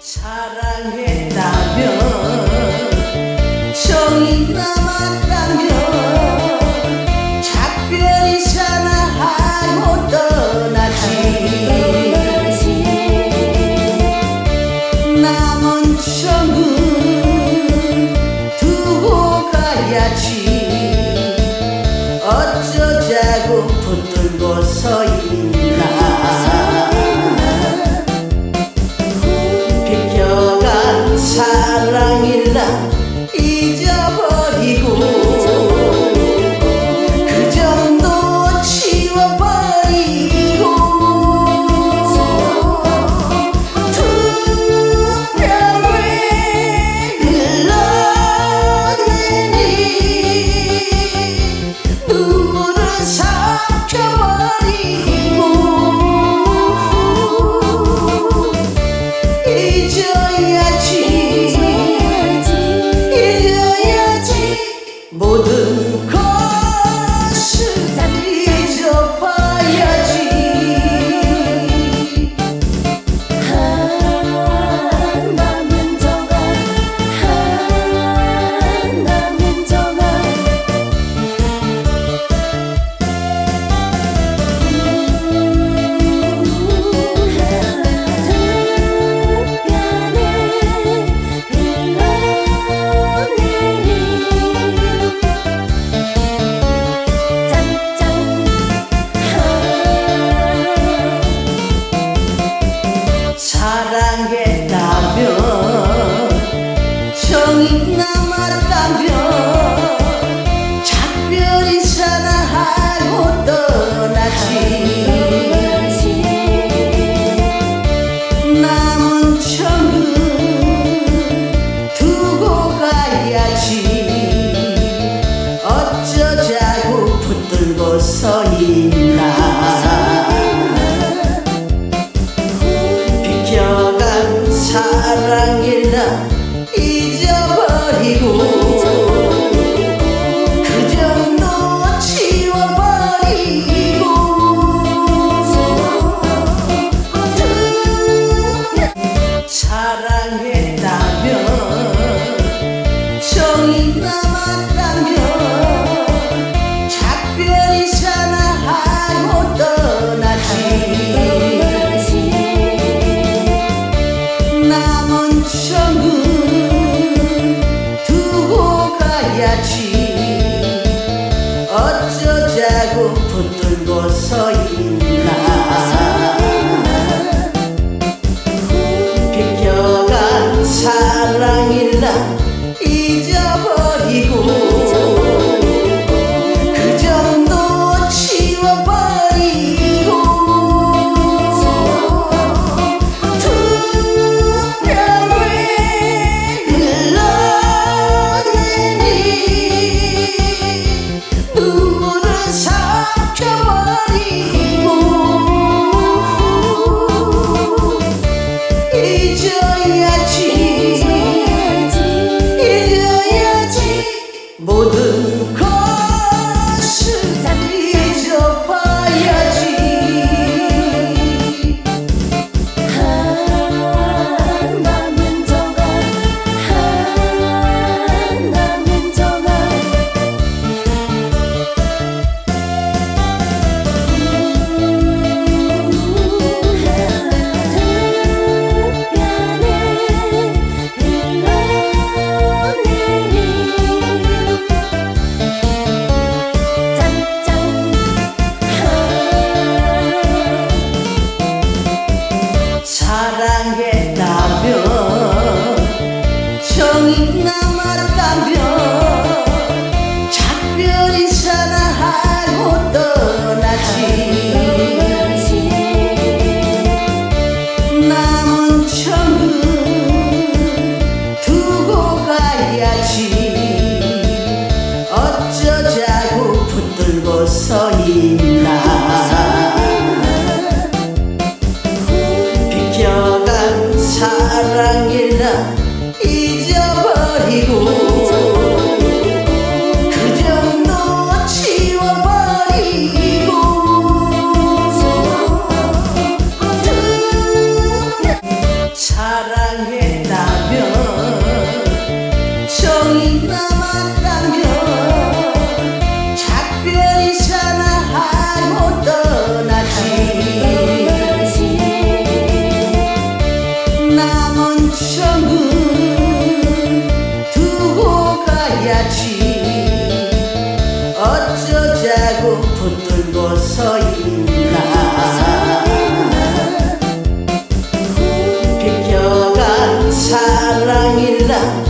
사랑했다면 정이 남았다면 작별이 사나하고 떠나지. 남은 정은 두고 가야지. 어쩌자고 붙들고 서 있는 Gonca? 벗어인다 붙은 서 있나 비껴간 사랑이라